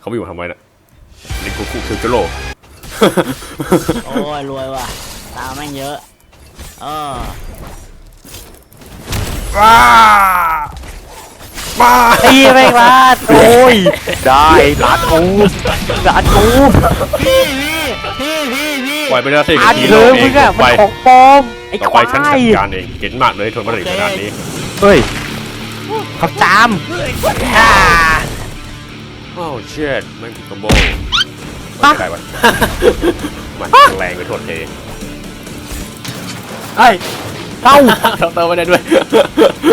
เขาไม่อยู่ทำไมนะเล่นกูคูคิวโจโร่โอ้ยรวยว่ะ ตามแม่งเยอะ เออว้าว้าตีแม่งลาดโอ้ย ได้ลาดกูลาดกูพี่พี่พี่พี่พี่ปล่อยไปแล้วสิอันทีเธโลอเอมึงงอะไปมันของปลอมไอ้ต่อคไปวาฉันจัดยการเองเก่งมากเลยทนมาได้ขนาดนี้ เฮ้ยขับตามอ่า โอ้เชิดไม่ผิดคอมโบไม่ได้วะมันแรงไปโทษเองเอ้ยเอ้าเราเติมไม่ได้ด้วย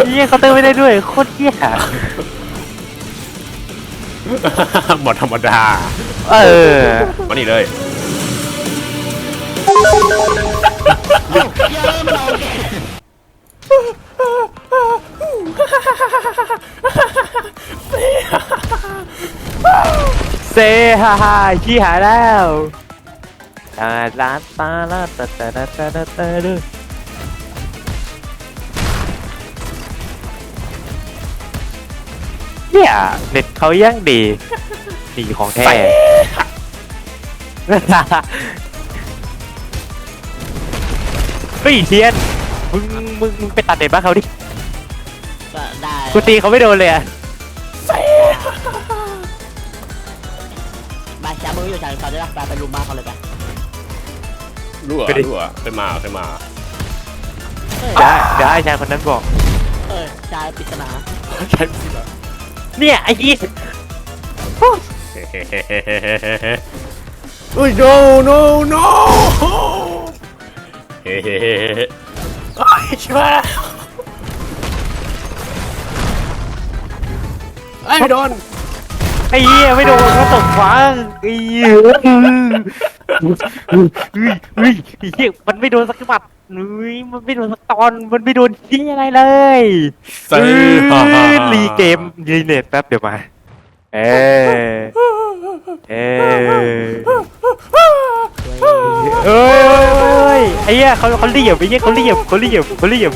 เฮียเขาเติมไม่ได้ด้วยโคตรเฮียหมดธรรมดา เออมานี่เลย เยอะมันเอาแกเซฮ่าฮ่าขี้หายแล้วตาลาตาลาตาตาตาตาตาตาดูเนี่ยเน็ตเขายังดีดีของแท้เฮ้ยเทียนมึงมึงมึงไปตัดเน็ตบ้างเขาดิ ก็ได้กูตีเขาไม่โดนเลยอะบาชามึงอยู่จากเขาได้ปะไปไปรุมบ้านเขาเลยไปรั่วรั่วเคยมาเคยมาเฮ้ยเดี๋ยวเดี๋ยวให้ชายคนนั้นบอก เออชายปริศนาใช่สิล่ะเนี่ยไอ้ยี่เฮ้ย no no no เฮ้เฮ้เฮ้เฮ้ไอ้ชิบะ ไอ้ไม่โดนไอ้เหี้ยไม่โดนเขาตกขวาไอ้เหี้ยเฮ้ยเฮ้ยไอ้เหี้ยมันไม่โดนสักหมัดเฮ้ยมันไม่โดนสักตอนมันไม่โดนที่อะไรเลยซื้อรีเกมรีเน็ตแป๊บเดี๋ยวมา เออเออเอ้ยเอ้ยเอ้ยไอ้เหี้ยเขาเขาเรียบไอ้เหี้ยเขาเรียบเขาเรียบเขาเรียบ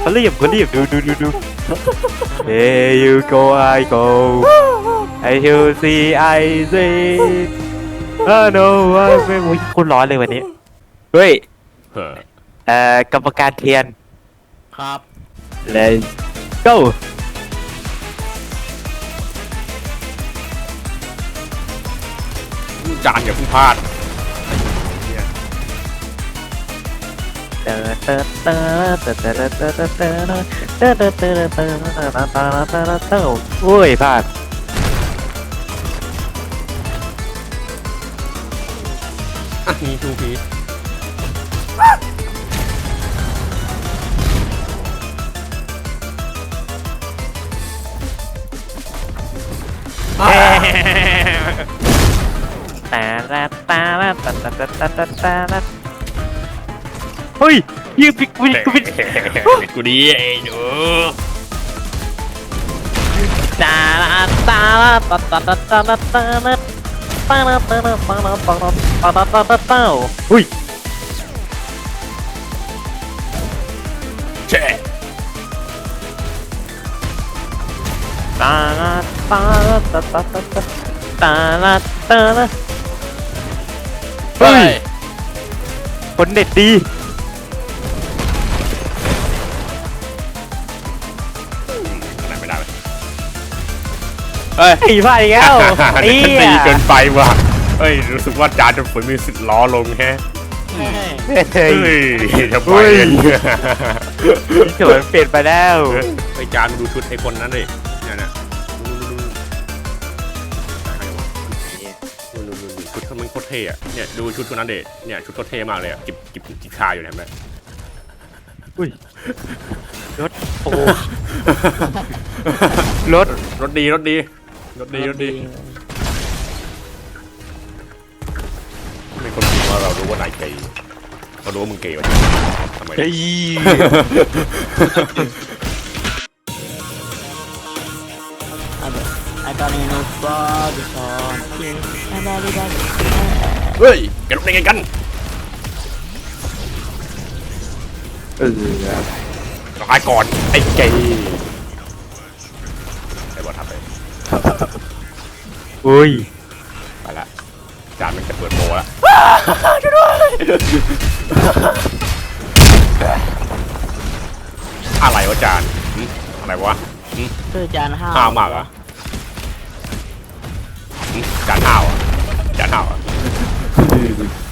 เขาเรียบเขาเรียบดูดูดูดู There you go I go I you see I see Oh no ไม่โอ้ยคุณร้อนเลยวันนี้ เฮ้ย เออเอ่อกรรมการเทียน ครับ Let's go จานอย่าเพิ่งพลาด โอ้ยพลาดอะมีทูพีตาลาตาลาตาตาตาตาตาตาลา เฮ้ยยิงปิกปิกปิกกูดีไอ้หนูตาลาตาลาตาตาตาตาตาตาลาตาลาตาลาตาลาตาลาตาลาตาลาตาเฮ้ยแช่ตาลาตาลาตาตาตาตาตาลาตาลาเฮ้ยคนเด็ดดี เฮ้ยไอ้พ่าอีกแล้วไอ้นี่เหี้ยดีเกินไปว่ะเฮ้ยรู้สึกว่าจานจะฝนมีสิทธิ์ล้อลงแฮะเฮ้ยเฮ้เฮ้ยยจะไปเฮ้ยเนี่ยที่สวนเปลี่ยนไปแล้วไอ้จานดูชุดไอ้คนนั้นดิเนี่ยนะดูดูดูดูดูดูดูชุดเขามันโคตรเท่อะเนี่ยดูชุดคนนั้นเด็เนี่ยชุดโคตรเท่มากเลยอะจิบจิบจิบชาอยู่เห็นไหมอุ้ยรถโอ้รถรถดีรถดี รถดีรถดีมีคนคิดว่าเรารู้ว่านายเกย์เขารู้ว่ามึงเกย์วะทำไมเฮ้ยไอ้ตอนนี้นูบอดิซอนได้ได้ได้เฮ้ยแกรู้ได้ไงกันเออตายก่อนไอ้เกย์ไอ้บอลทำไปอุ้ยไปละจานมันจะเปิดโมละอะไรวะจานหึอะไรวะชื่อจานห้าวห้าวมากเหรอหึจานห้าวอะจานห้าวอะ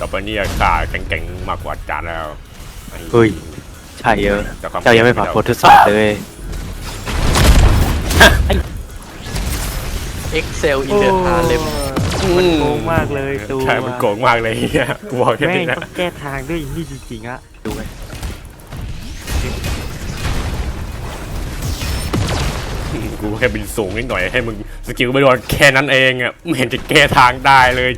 ต่อไปนี้ข้าแข็งๆมากกว่าจานแล้วไอ้เฮ้ยใช่เออแต่ควเจ้ายังไม่ผ่านบททดสอบเลย Excel in the Harlem มันโกงมากเลยตัวใช่มันโกงมากเลยเฮียกูบอกแค่แม่งนี้นะต้องแก้ทางด้วยนี่จริงๆอะดูไหมกูแค่บินสูงนิดหน่อยให้มึงสกิลไม่โดนแค่นั้นเองอะไม่เห็นจะแก้ทางได้เลย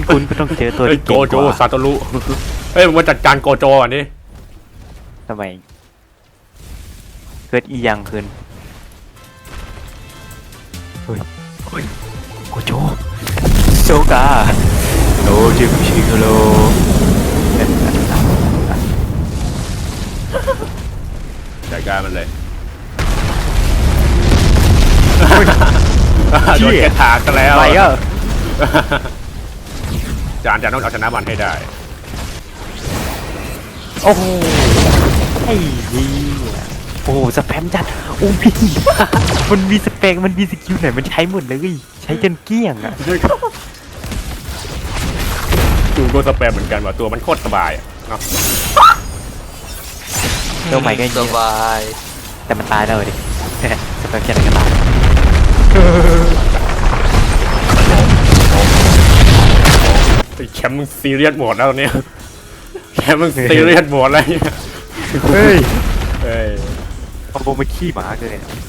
งั้นคุณก็ต้องเจอตัวเฮ้ยที่โกเก่งโจกว่าซาโตรุเฮ้ยมึงมาจัดการโกโจอะนี่ทำไมเกิดอีหยังขึ้นเฮ้ยเฮ้ยโกโจโซกาโนจิมชิโกโรจัดการมันเลยเชี่โดนยแก้ทางกันแล้วอะไรก็ จานจานต้องเอาชนะมันให้ได้ โอ้โหไอ้เหี้ยโอ้โหสแปมจัดโอ้พี่มันมีสเปกมันมีสกิลไหนมันใช้หมดเลยใช้จนเกลี้ยงอะกูก็สแปมเหมือนกันว่าตัวมันโคตรสบายอะเนาะตัวใหม่ก็อย่างสเงี้ยบาย แต่มันตายแล้วดิสเปมแค่ไหนก็ตาย แชมป์มึงซีเรียสหมดแล้วตอนเนี้ยแชมป์มึงซีเรียสหมดแล้วเนี่ยเฮ้ยเฮ้ย เอาโบมาขี้หมาเลยอะขี้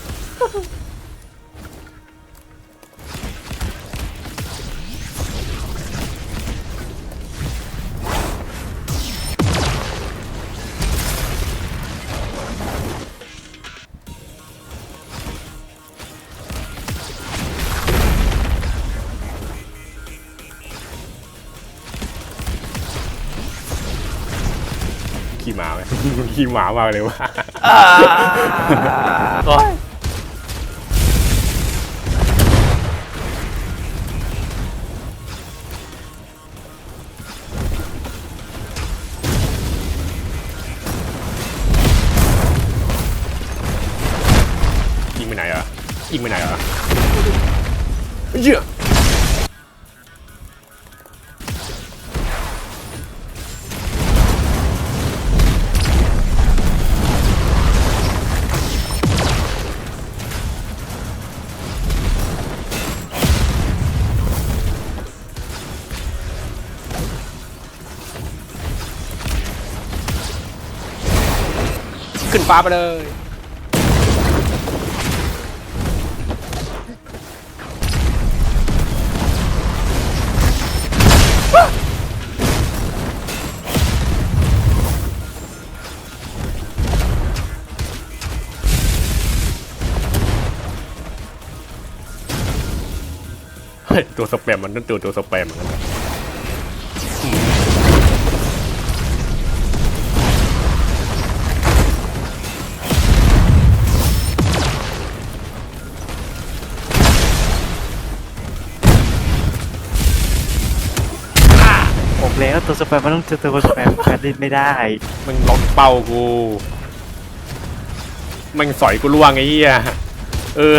ขี้หมามากเลยว่ะโอ้ยยิงไปไหนอะยิงไปไหนอะเหี้ยอะ ขึ้นฟ้าไปเลยเฮ้ยตัวสแปมมันนั่นตัวตัวสแปมเหมือนกัน ตัวสแปมมันต้องเจอตัวสแปมกันเล่นไม่ได้มันล็อกเป้ากูมันสอยกูล่วงไอ้เหี้ยเออ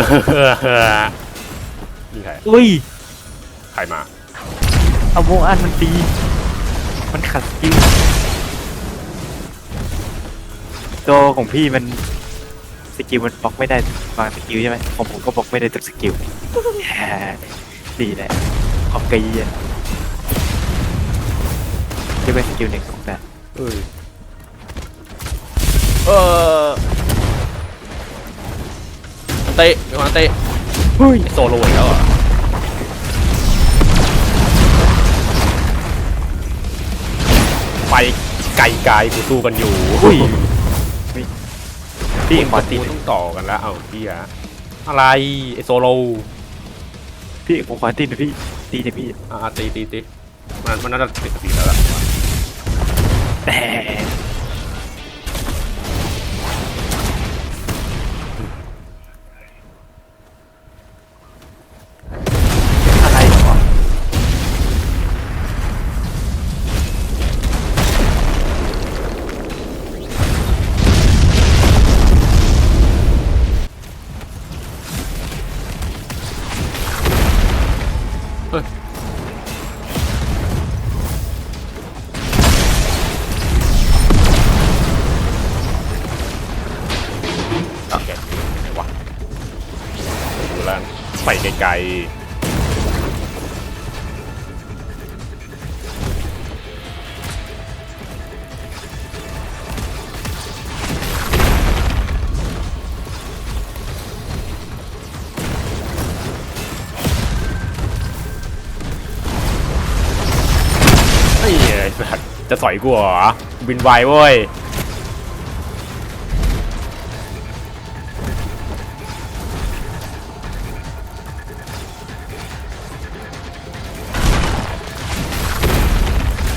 นี่ใครอุ้ย ใครมา เอาโมอันมันตี มันขัดสกิลตัวของพี่มันสกิลมันบล็อกไม่ได้บางสกิลใช่ไหมของผมก็บล็อกไม่ได้ทุกสกิลแหมดีแหละขอบกีอะ จะเป็นสกิลหนึ่งของแต่เอ้ยเออเตะมีคนเตะเฮ้ยโซโล่อีกแล้วเหรอไปไกลๆกูสู้กันอยู่อุ้ยพี่หมอตีกูต้องต่อกันแล้ว เอาพี่ฮะอะไรไอโซโลพี่ผมขอตีหน่อยพี่ตีหน่อยพี่อ่าตีตีตีมันมันน่าจะติดตีแล้วล่ะ แไกลจะสอยกูเหรอบินไวเว้ย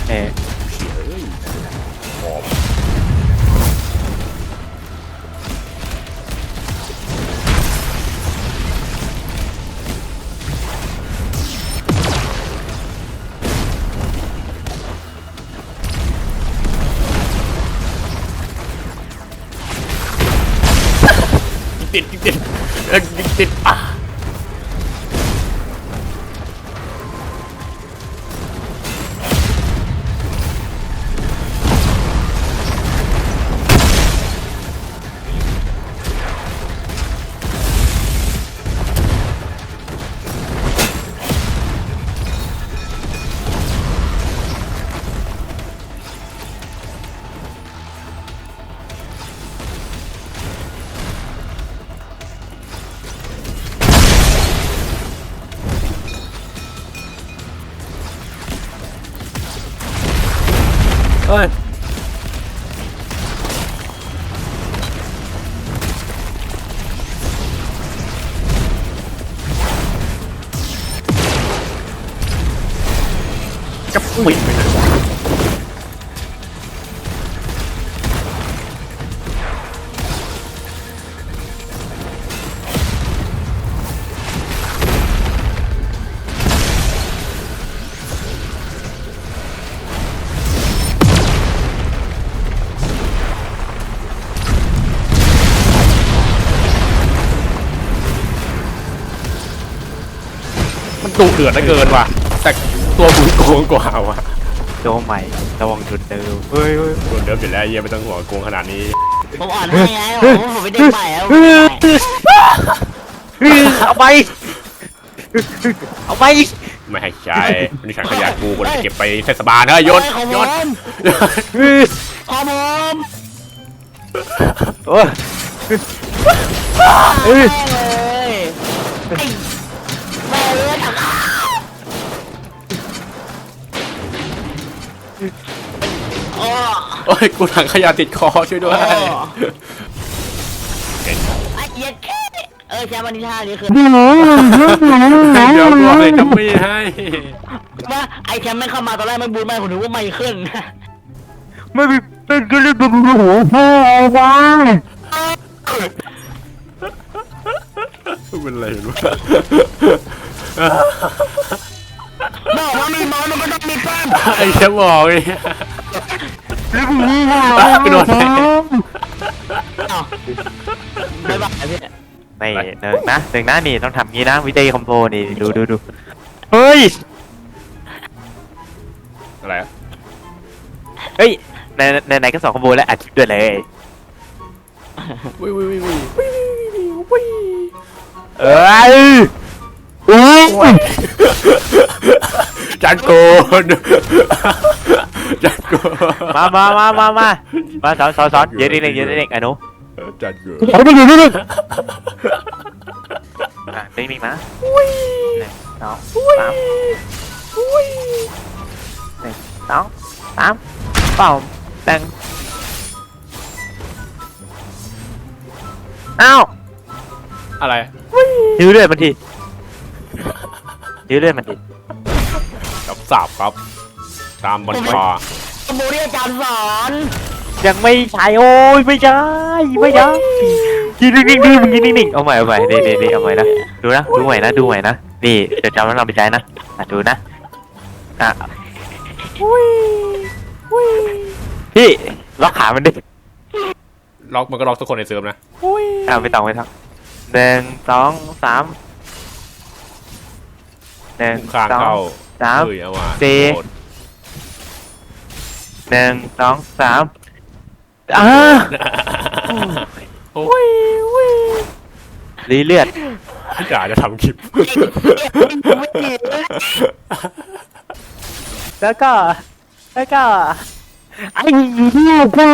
เเอ้ยกับ ดุเดือดเหลือเกินว่ะ แต่ตัวมึงโกงกว่าว่ะตัวใหม่ระวังจุดเดิมเฮ้ยเฮ้ยตัวเดิมอยู่แล้วเยี่ยไม่ต้องห่วงโกงขนาดนี้ผมอ่อนให้ไงโอ้โหผมเป็นเด็กใหม่แล้วเฮ้ยเฮ้ยเอาไป เอาไป ไม่ให้ใช้นี่ฉันขยะกูคนเก็บไปเทศบาลเฮ้ยยศของยผศมเฮ้ยของผมโอ้ยเฮ้ยแม่เลยไอ้ แม่เลยถังโอ้โอ้ยกูถังขยะติดคอช่วยด้วยโอ้ไอ้เหี้ย็ดแค่เออแชมป์วันนี้ท่านี้คือเดี๋ยวกูเอาเลยจัมมี่ให้ว่าไอ้แชมป์ไม่เข้ามาตอนแรกไม่บูทไม่ผมนึกว่าไม่ขึ้นไม่เป็นเป็นก็เลยเป็นหัวพ่อวะ เป็นไรวะบอกว่ามีมอนมันก็ต้องมีแป้งไอ้แค่บอกเลยแล้วผมนี่ค่ะกระโดดไปอ้าวไม่บอกไอ้พี่ไม่หนึ่งนะหนึ่งนะนี่ต้องทำงี้นะวิจัยคอมโบนี่ดูดูดูเฮ้ยอะไรอะเฮ้ยในในไหนก็สองคอมโบแล้วอัดคลิปด้วยเลย วิววิววิววิว เอ้ยอุ้ยจันโกนจันโกนมามามามามามาสอนสอนสอนเยอะนิดนึงเยอะนิดนึงไอ้หนูจันโกนเอาไปอยู่นิดนึงอะนิ่งๆนะหนึ่งสองสามหนึ่งสองสามเป่าหนึ่งอ้าวอะไร นิ้วเลือดมันทีนิ้วเลือดมันทีกับสาบครับ ตามบัญชาสมุที่อาจารย์สอนยังไม่ใช่โอ้ยไม่ใช่ไม่ใช่ยืนนิ่งๆดิมึงยืนนิ่งๆเอาใหม่เอาใหม่นี่นี่นี่เอาใหม่นะดูนะดูใหม่นะดูใหม่นะนี่เดี๋ยวจำแล้วเราไปใช้นะอะดูนะอะพี่ล็อกขามันดิล็อกมันก็ล็อกทุกคนในเซิร์ฟนะเอาไปต่องไปทั้ง หนึ่งสองสามหนึ่งข้างสองเข้าสาม เฮ้ยเอามาสี่ โดนหนึ่งสองสามอ่าโอ้ยรีเลือดอย่าจะทำคลิป แล้วก็ แล้วก็ไอ้เหี้ยกู